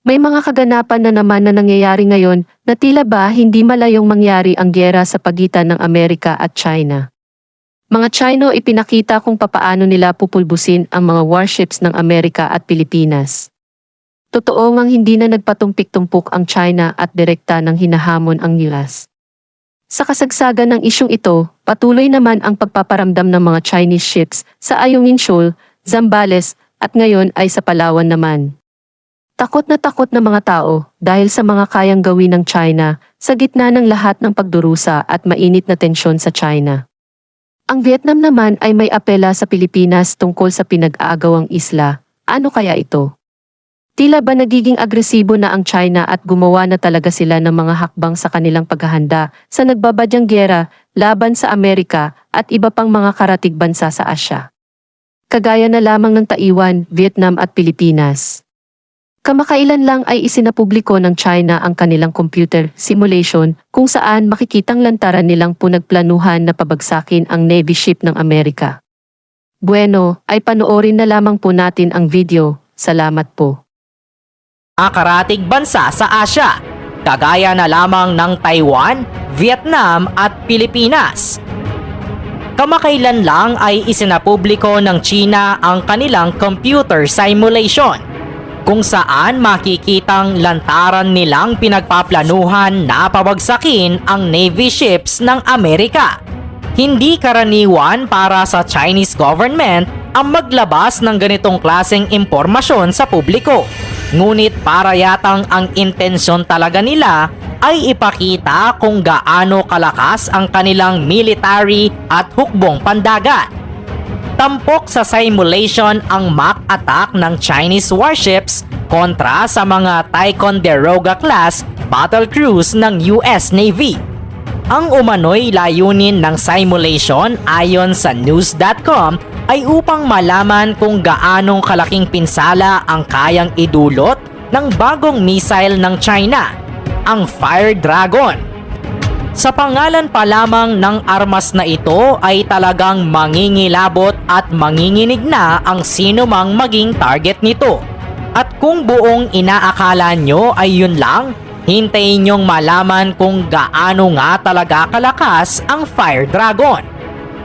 May mga kaganapan na naman na nangyayari ngayon na tila ba hindi malayong mangyari ang gyera sa pagitan ng Amerika at China. Mga Chino ipinakita kung papaano nila pupulbusin ang mga warships ng Amerika at Pilipinas. Totoo ngang hindi na nagpatumpik-tumpok ang China at direkta ng hinahamon ang US. Sa kasagsagan ng isyong ito, patuloy naman ang pagpaparamdam ng mga Chinese ships sa Ayungin Shoal, Zambales, at ngayon ay sa Palawan naman. Takot na takot na mga tao dahil sa mga kayang gawin ng China sa gitna ng lahat ng pagdurusa at mainit na tensyon sa China. Ang Vietnam naman ay may apela sa Pilipinas tungkol sa pinag-aagawang isla. Ano kaya ito? Tila ba nagiging agresibo na ang China at gumawa na talaga sila ng mga hakbang sa kanilang paghahanda sa nagbabadyang gyera laban sa Amerika at iba pang mga karatig bansa sa Asya. Kagaya na lamang ng Taiwan, Vietnam at Pilipinas. Kamakailan lang ay isinapubliko ng China ang kanilang computer simulation kung saan makikitang lantaran nilang punagplanuhan na pabagsakin ang Navy ship ng Amerika. Bueno, ay panoorin na lamang po natin ang video. Salamat po. mga karatig bansa sa Asya, kagaya na lamang ng Taiwan, Vietnam at Pilipinas. Kamakailan lang ay isinapubliko ng China ang kanilang computer simulation kung saan makikitang lantaran nilang pinagpaplanuhan na pabagsakin ang Navy ships ng Amerika. Hindi karaniwan para sa Chinese government ang maglabas ng ganitong klaseng impormasyon sa publiko. Ngunit para yatang ang intensyon talaga nila ay ipakita kung gaano kalakas ang kanilang military at hukbong pandagat. Tampok sa simulation ang mock attack ng Chinese warships kontra sa mga Ticonderoga class battle cruise ng US Navy. Ang umano'y layunin ng simulation ayon sa news.com ay upang malaman kung gaanong kalaking pinsala ang kayang idulot ng bagong missile ng China, ang Fire Dragon. Sa pangalan pa lamang ng armas na ito ay talagang mangingilabot at manginginig na ang sino mang maging target nito. At kung buong inaakala nyo ay yun lang, hintayin nyong malaman kung gaano nga talaga kalakas ang Fire Dragon.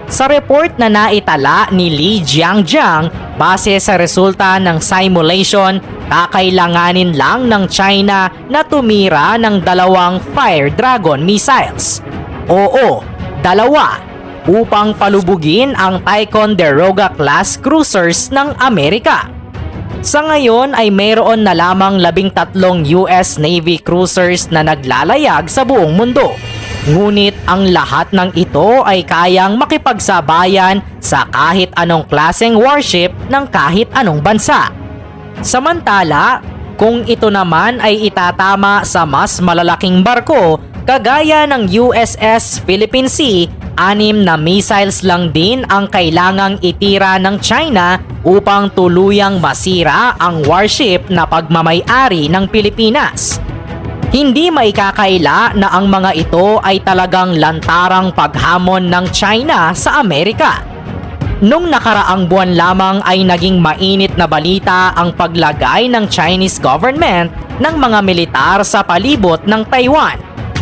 Sa report na naitala ni Li Jiangjiang, base sa resulta ng simulation, kakailanganin lang ng China na tumira ng dalawang Fire Dragon missiles. Oo, dalawa, upang palubugin ang Ticonderoga class cruisers ng Amerika. Sa ngayon ay mayroon na lamang labing tatlong US Navy cruisers na naglalayag sa buong mundo. Ngunit ang lahat ng ito ay kayang makipagsabayan sa kahit anong klaseng warship ng kahit anong bansa. Samantala, kung ito naman ay itatama sa mas malalaking barko kagaya ng USS Philippine Sea, anim na missiles lang din ang kailangang itira ng China upang tuluyang masira ang warship na pagmamayari ng Pilipinas. Hindi maikakaila na ang mga ito ay talagang lantarang paghamon ng China sa Amerika. Nung nakaraang buwan lamang ay naging mainit na balita ang paglagay ng Chinese government ng mga militar sa palibot ng Taiwan.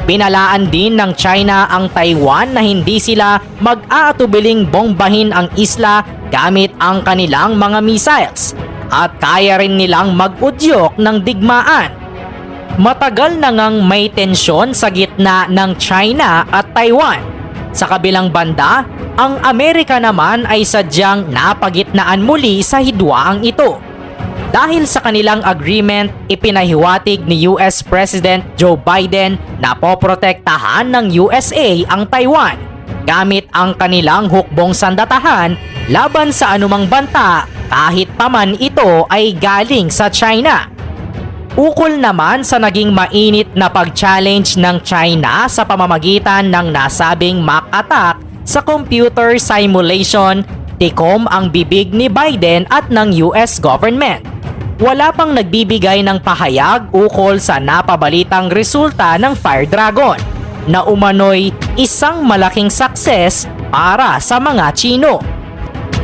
Pinalaan din ng China ang Taiwan na hindi sila mag-aatubiling bombahin ang isla gamit ang kanilang mga missiles at kaya rin nilang mag-udyok ng digmaan. Matagal na ngang may tensyon sa gitna ng China at Taiwan. Sa kabilang banda, ang Amerika naman ay sadyang napagitnaan muli sa hidwaang ito. Dahil sa kanilang agreement, ipinahiwatig ni US President Joe Biden na poprotektahan ng USA ang Taiwan gamit ang kanilang hukbong sandatahan laban sa anumang banta kahit paman ito ay galing sa China. Ukol naman sa naging mainit na pag-challenge ng China sa pamamagitan ng nasabing mock attack sa computer simulation, tikom ang bibig ni Biden at ng US government. Wala pang nagbibigay ng pahayag ukol sa napabalitang resulta ng Fire Dragon na umano'y isang malaking success para sa mga Chino.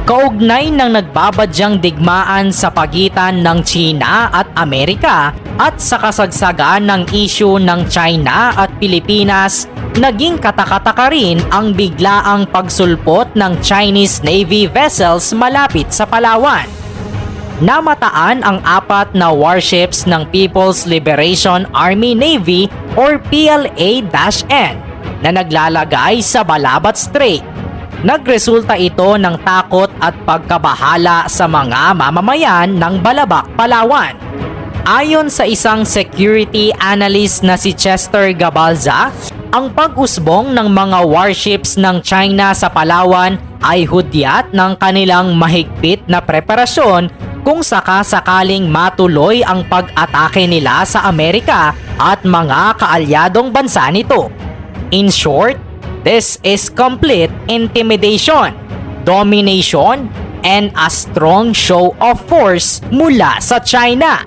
Kaugnay ng nagbabadyang digmaan sa pagitan ng China at Amerika At sa kasagsagan ng issue ng China at Pilipinas, naging katakataka rin ang biglaang pagsulpot ng Chinese Navy vessels malapit sa Palawan. Namataan ang apat na warships ng People's Liberation Army Navy or PLA-N na naglalagay sa Balabat Strait. Nagresulta ito ng takot at pagkabahala sa mga mamamayan ng Balabac, Palawan. Ayon sa isang security analyst na si Chester Gabalza, ang pag-usbong ng mga warships ng China sa Palawan ay hudyat ng kanilang mahigpit na preparasyon kung sakasakaling matuloy ang pag-atake nila sa Amerika at mga kaalyadong bansa nito. In short, this is complete intimidation, domination, and a strong show of force mula sa China.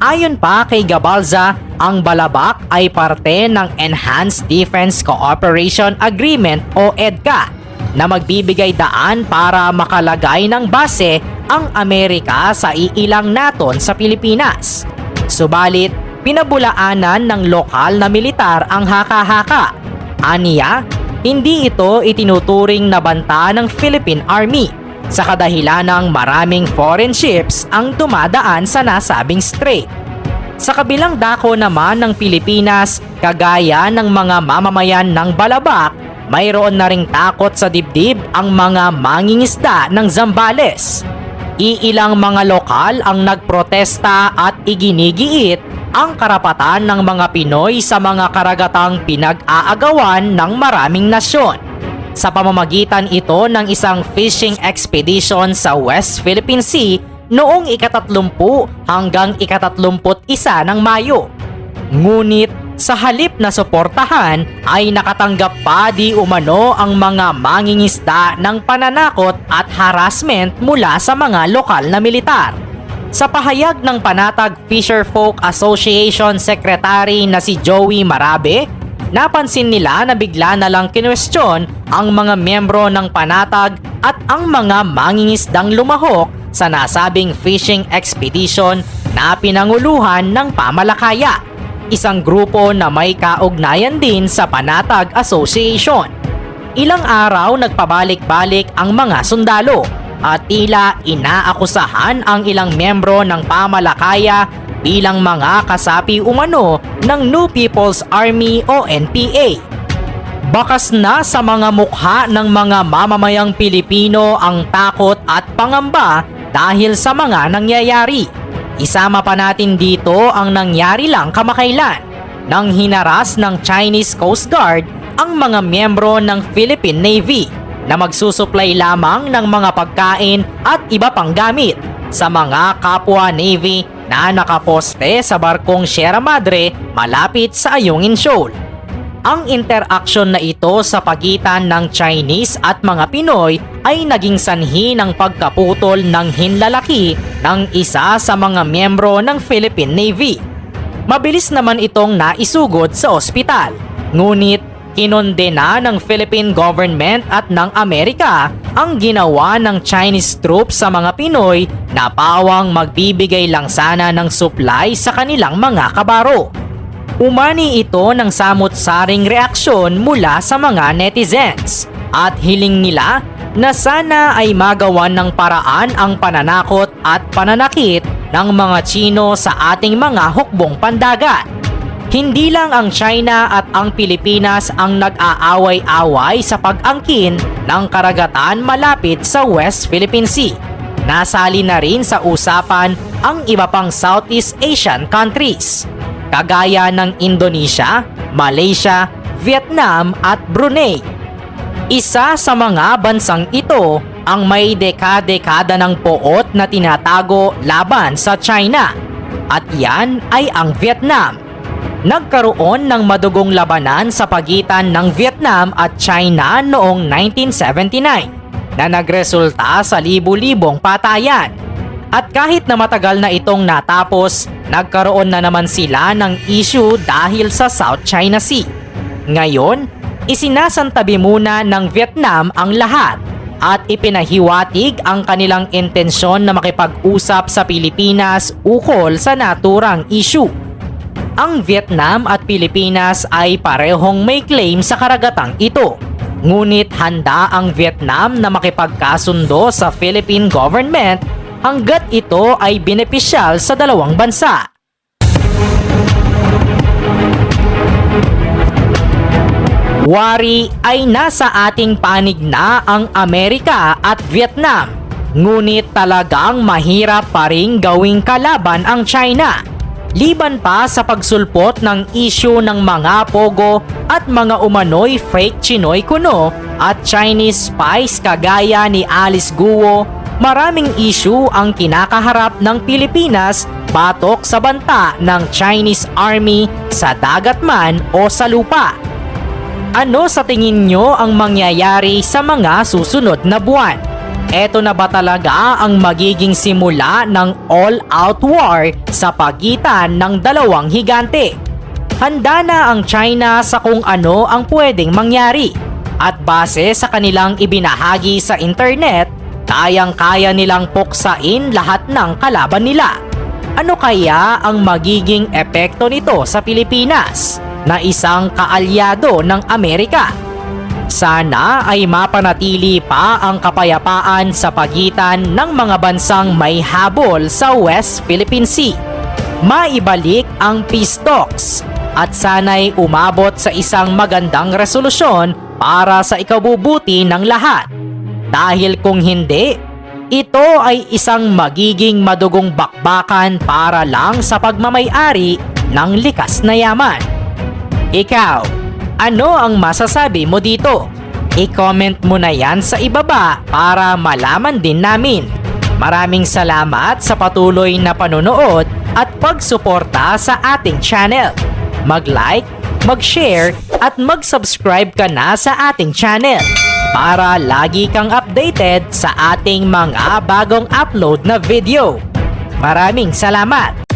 Ayon pa kay Gabalza, ang Balabak ay parte ng Enhanced Defense Cooperation Agreement o EDCA na magbibigay daan para makalagay ng base ang Amerika sa iilang naton sa Pilipinas. Subalit, pinabulaanan ng lokal na militar ang haka-haka. Aniya, hindi ito itinuturing na banta ng Philippine Army sa kadahilan ng maraming foreign ships ang dumadaan sa nasabing strait. Sa kabilang dako naman ng Pilipinas, kagaya ng mga mamamayan ng Balabak, mayroon na ring takot sa dibdib ang mga mangingisda ng Zambales. Iilang mga lokal ang nagprotesta at iginigiit ang karapatan ng mga Pinoy sa mga karagatang pinag-aagawan ng maraming nasyon. Sa pamamagitan ito ng isang fishing expedition sa West Philippine Sea noong ikatatlumpu hanggang ikatatlumput isa ng Mayo. Ngunit sa halip na suportahan ay nakatanggap pa di umano ang mga mangingisda ng pananakot at harassment mula sa mga lokal na militar. Sa pahayag ng Panatag Fisherfolk Association Secretary na si Joey Marabe, napansin nila na bigla na lang kinwestiyon ang mga miyembro ng Panatag at ang mga mangingisdang lumahok sa nasabing fishing expedition na pinanguluhan ng pamalakaya isang grupo na may kaugnayan din sa Panatag Association. Ilang araw nagpabalik-balik ang mga sundalo at tila inaakusahan ang ilang miyembro ng pamalakaya bilang mga kasapi umano ng New People's Army o NPA. Bakas na sa mga mukha ng mga mamamayang Pilipino ang takot at pangamba dahil sa mga nangyayari. Isama pa natin dito ang nangyari lang kamakailan nang hinaras ng Chinese Coast Guard ang mga miyembro ng Philippine Navy na magsusupply lamang ng mga pagkain at iba pang gamit sa mga kapwa Navy na nakaposte sa barkong Sierra Madre malapit sa Ayungin Shoal. Ang interaksyon na ito sa pagitan ng Chinese at mga Pinoy ay naging sanhi ng pagkaputol ng hinlalaki ng isa sa mga miyembro ng Philippine Navy. Mabilis naman itong naisugod sa ospital. Ngunit kinondena ng Philippine government at ng Amerika ang ginawa ng Chinese troops sa mga Pinoy na pawang magbibigay lang sana ng supply sa kanilang mga kabaro. Umani ito ng samot-saring reaksyon mula sa mga netizens at hiling nila na sana ay magawan ng paraan ang pananakot at pananakit ng mga Chino sa ating mga hukbong pandagat. Hindi lang ang China at ang Pilipinas ang nag-aaway-away sa pag-angkin ng karagatan malapit sa West Philippine Sea. Nasali na rin sa usapan ang iba pang Southeast Asian countries kagaya ng Indonesia, Malaysia, Vietnam at Brunei. Isa sa mga bansang ito ang may dekade-dekada ng poot na tinatago laban sa China at yan ay ang Vietnam. Nagkaroon ng madugong labanan sa pagitan ng Vietnam at China noong 1979 na nagresulta sa libu-libong patayan. At kahit na matagal na itong natapos, nagkaroon na naman sila ng issue dahil sa South China Sea. Ngayon, isinasantabi muna ng Vietnam ang lahat at ipinahiwatig ang kanilang intensyon na makipag-usap sa Pilipinas ukol sa naturang issue. Ang Vietnam at Pilipinas ay parehong may claim sa karagatang ito. Ngunit handa ang Vietnam na makipagkasundo sa Philippine government hanggat ito ay benepisyal sa dalawang bansa. Wari ay nasa ating panig na ang Amerika at Vietnam. Ngunit talagang mahirap pa rin gawing kalaban ang China. Liban pa sa pagsulpot ng issue ng mga pogo at mga umano'y fake Chinoy kuno at Chinese spies kagaya ni Alice Guo, maraming issue ang kinakaharap ng Pilipinas batok sa banta ng Chinese Army sa dagat man o sa lupa. Ano sa tingin nyo ang mangyayari sa mga susunod na buwan? Eto na ba talaga ang magiging simula ng all-out war sa pagitan ng dalawang higante? Handa na ang China sa kung ano ang pwedeng mangyari. At base sa kanilang ibinahagi sa internet, kayang-kaya nilang puksain lahat ng kalaban nila. Ano kaya ang magiging epekto nito sa Pilipinas na isang kaalyado ng Amerika? Sana ay mapanatili pa ang kapayapaan sa pagitan ng mga bansang may habol sa West Philippine Sea. Maibalik ang peace talks at sana'y umabot sa isang magandang resolusyon para sa ikabubuti ng lahat. Dahil kung hindi, ito ay isang magiging madugong bakbakan para lang sa pagmamayari ng likas na yaman. Ikaw, ano ang masasabi mo dito? I-comment mo na yan sa ibaba para malaman din namin. Maraming salamat sa patuloy na panonood at pagsuporta sa ating channel. Mag-like, mag-share at mag-subscribe ka na sa ating channel para lagi kang updated sa ating mga bagong upload na video. Maraming salamat!